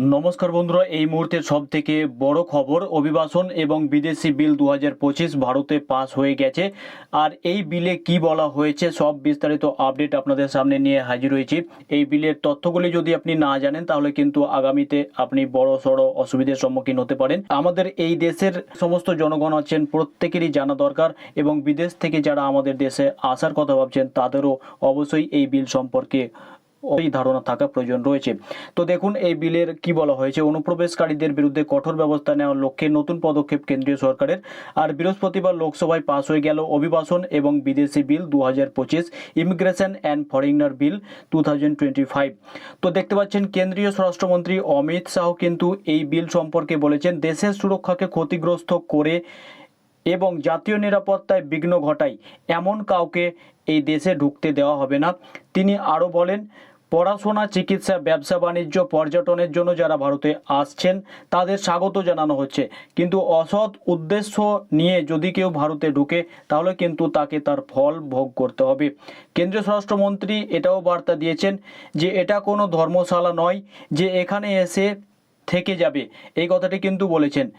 নমস্কার বন্ধুরা, এই মুহূর্তে সব থেকে বড় খবর, অভিবাসন এবং বিদেশি বিল দু হাজার পঁচিশ ভারতে পাস হয়ে গেছে। আর এই বিলে কি বলা হয়েছে সব বিস্তারিত আপডেট আপনাদের সামনে নিয়ে হাজির হয়েছি। এই বিলের তথ্যগুলি যদি আপনি না জানেন, তাহলে কিন্তু আগামীতে আপনি বড় সড়ো অসুবিধার সম্মুখীন হতে পারেন। আমাদের এই দেশের সমস্ত জনগণ আছেন, প্রত্যেকেরই জানা দরকার এবং বিদেশ থেকে যারা আমাদের দেশে আসার কথা ভাবছেন, তাদেরও অবশ্যই এই বিল সম্পর্কে ওই ধারণা থাকা প্রয়োজন রয়েছে। তো দেখুন, এই বিলের কি বলা হয়েছে? অনুপ্রবেশকারীদের বিরুদ্ধে কঠোর ব্যবস্থা নেওয়ার লক্ষ্যে নতুন পদক্ষেপ কেন্দ্রীয় সরকারের। আর বৃহস্পতিবার লোকসভায় পাশ হয়ে গেল অভিবাসন এবং বিদেশি বিল দু হাজার পঁচিশ immigration and foreigner bill two তো দেখতে পাচ্ছেন, কেন্দ্রীয় স্বরাষ্ট্রমন্ত্রী অমিত শাহ কিন্তু এই বিল সম্পর্কে বলেছেন, দেশের সুরক্ষাকে ক্ষতিগ্রস্ত করে এবং জাতীয় নিরাপত্তায় বিঘ্ন ঘটায় এমন কাউকে এই দেশে ঢুকতে দেওয়া হবে না। তিনি আরও বলেন পড়াশোনা, চিকিৎসা, ব্যবসা, বাণিজ্য, পর্যটনের জন্য যারা ভারতে আসছেন, তাদের স্বাগত জানানো হচ্ছে। কিন্তু অসৎ উদ্দেশ্য নিয়ে যদি কেউ ভারতে ঢুকে, তাহলে কিন্তু তাকে তার ফল ভোগ করতে হবে। কেন্দ্রীয় স্বরাষ্ট্রমন্ত্রী এটাও বার্তা দিয়েছেন যে, এটা কোনো ধর্মশালা নয় যে, এখানে এসে থেকে যাবে। এই কথাটি কিন্তু বলেছেন।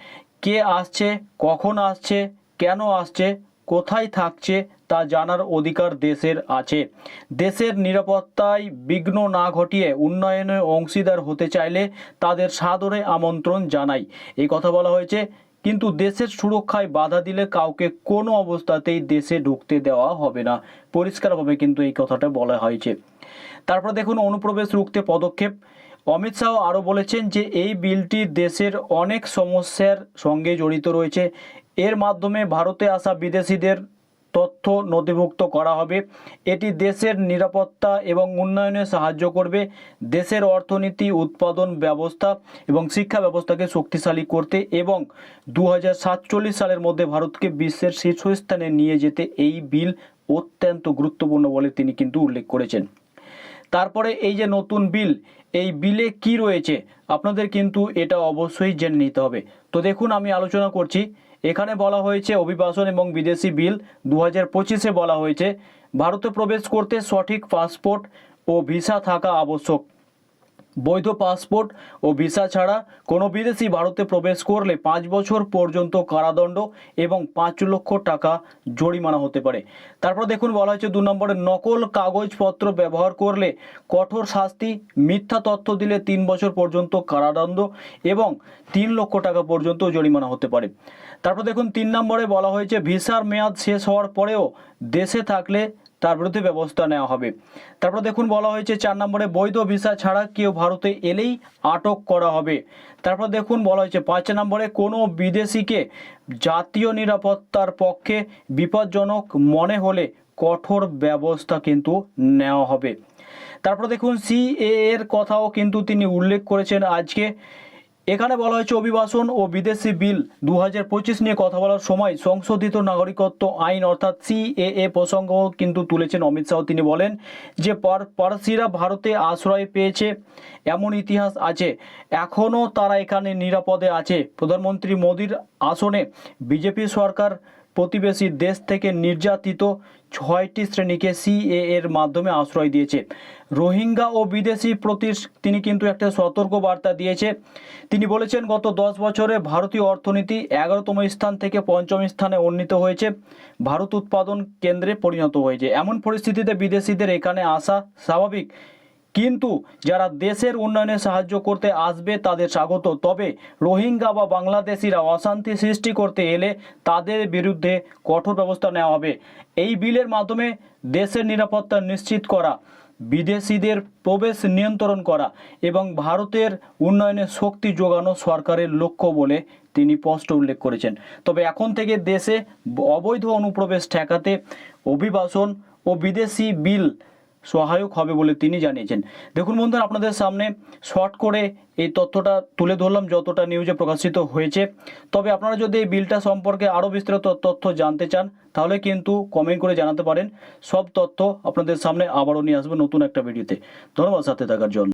কে আসছে, কখন আসছে, কেন আসছে, কোথায় থাকছে তা জানার অধিকার দেশের আছে। দেশের নিরাপত্তায় বিঘ্ন না ঘটিয়ে উন্নয়নে অংশীদার হতে চাইলে তাদের সাদরে আমন্ত্রণ জানাই। এই কথা বলা হয়েছে, কিন্তু দেশের সুরক্ষায় বাধা দিলে কাউকে কোনো অবস্থাতেই দেশে ঢুকতে দেওয়া হবে না। পরিষ্কারভাবে কিন্তু এই কথাটা বলা হয়েছে। তারপর দেখুন, অনুপ্রবেশ রুখতে পদক্ষেপ। অমিত শাহ আরও বলেছেন যে, এই বিলটি দেশের অনেক সমস্যার সঙ্গে জড়িত রয়েছে। এর মাধ্যমে ভারতে আসা বিদেশিদের তথ্য নথিভুক্ত করা হবে। এটি দেশের নিরাপত্তা এবং উন্নয়নে সাহায্য করবে। দেশের অর্থনীতি, উৎপাদন ব্যবস্থা এবং শিক্ষা ব্যবস্থাকে শক্তিশালী করতে এবং দু হাজার সাতচল্লিশ সালের মধ্যে ভারতকে বিশ্বের শীর্ষস্থানে নিয়ে যেতে এই বিল অত্যন্ত গুরুত্বপূর্ণ বলে তিনি কিন্তু উল্লেখ করেছেন। তারপরে এই যে নতুন বিল, এই বিলে কি রয়েছে, আপনাদের কিন্তু এটা অবশ্যই জেনে নিতে হবে। তো দেখুন, আমি আলোচনা করছি। এখানে বলা হয়েছে অভিবাসন এবং বিদেশি বিল দু হাজার বলা হয়েছে। ভারতে প্রবেশ করতে সঠিক পাসপোর্ট ও ভিসা থাকা আবশ্যক। বৈধ পাসপোর্ট ও ভিসা ছাড়া কোনো বিদেশি ভারতে প্রবেশ করলে পাঁচ বছর পর্যন্ত কারাদণ্ড এবং পাঁচ লক্ষ টাকা জরিমানা হতে পারে। তারপর দেখুন, বলা হয়েছে দু নম্বরে, নকল কাগজপত্র ব্যবহার করলে কঠোর শাস্তি, মিথ্যা তথ্য দিলে তিন বছর পর্যন্ত কারাদণ্ড এবং তিন লক্ষ টাকা পর্যন্ত জরিমানা হতে পারে। তারপর দেখুন, তিন নম্বরে বলা হয়েছে, ভিসার মেয়াদ শেষ হওয়ার পরেও দেশে থাকলে তার বিরুদ্ধে ব্যবস্থা নেওয়া হবে। তারপর দেখুন, বলা হয়েছে চার নম্বরে বৈধ ভিসা ছাড়া কেউ ভারতে এলেই আটক করা হবে। তারপর দেখুন, বলা হয়েছে পাঁচ নম্বরে কোনো বিদেশিকে জাতীয় নিরাপত্তার পক্ষে বিপজ্জনক মনে হলে কঠোর ব্যবস্থা কিন্তু নেওয়া হবে। তারপর দেখুন সিএ এর কথাও কিন্তু তিনি উল্লেখ করেছেন আজকে। এখানে বলা হয়েছে অভিবাসন ও বিদেশি বিল দু হাজার পঁচিশ নিয়ে কথা বলার সময় সংশোধিত নাগরিকত্ব আইন অর্থাৎ সিএএ প্রসঙ্গ কিন্তু তুলেছেন অমিত শাহ। তিনি বলেন যে পার পারসিরা ভারতে আশ্রয় পেয়েছে, এমন ইতিহাস আছে এখনও তারা এখানে নিরাপদে আছে। প্রধানমন্ত্রী মোদীর আসনে বিজেপি সরকার প্রতিবেশী দেশ থেকে নির্যাতিত ছয়টি শ্রেণীকে সিএ এর মাধ্যমে আশ্রয় দিয়েছে। রোহিঙ্গা ও বিদেশি প্রতি তিনি কিন্তু একটা সতর্ক বার্তা দিয়েছে। তিনি বলেছেন, গত দশ বছরে ভারতীয় অর্থনীতি এগারোতম স্থান থেকে পঞ্চম স্থানে উন্নীত হয়েছে। ভারত উৎপাদন কেন্দ্রে পরিণত হয়েছে। এমন পরিস্থিতিতে বিদেশিদের এখানে আসা স্বাভাবিক। কিন্তু যারা দেশের উন্নয়নে সাহায্য করতে আসবে তাদের স্বাগত। তবে রোহিঙ্গা বা বাংলাদেশিরা অশান্তি সৃষ্টি করতে এলে তাদের বিরুদ্ধে কঠোর ব্যবস্থা নেওয়া হবে। এই বিলের মাধ্যমে দেশের নিরাপত্তা নিশ্চিত করা, বিদেশিদের প্রবেশ নিয়ন্ত্রণ করা এবং ভারতের উন্নয়নে শক্তি যোগানো সরকারের লক্ষ্য বলে তিনি স্পষ্ট উল্লেখ করেছেন। তবে এখন থেকে দেশে অবৈধ অনুপ্রবেশ ঠেকাতে অভিবাসন ও বিদেশি বিল সহায়ক হবে বলে তিনি জানিয়েছেন। দেখুন বন্ধুরা, আপনাদের সামনে শর্ট করে এই তথ্যটা তুলে ধরলাম, যতটা নিউজে প্রকাশিত হয়েছে। তবে আপনারা যদি এই বিলটা সম্পর্কে আরও বিস্তারিত তথ্য জানতে চান, তাহলে কিন্তু কমেন্ট করে জানাতে পারেন। সব তথ্য আপনাদের সামনে আবারও নিয়ে আসবে নতুন একটা ভিডিওতে। ধন্যবাদ, সাথে থাকার জন্য।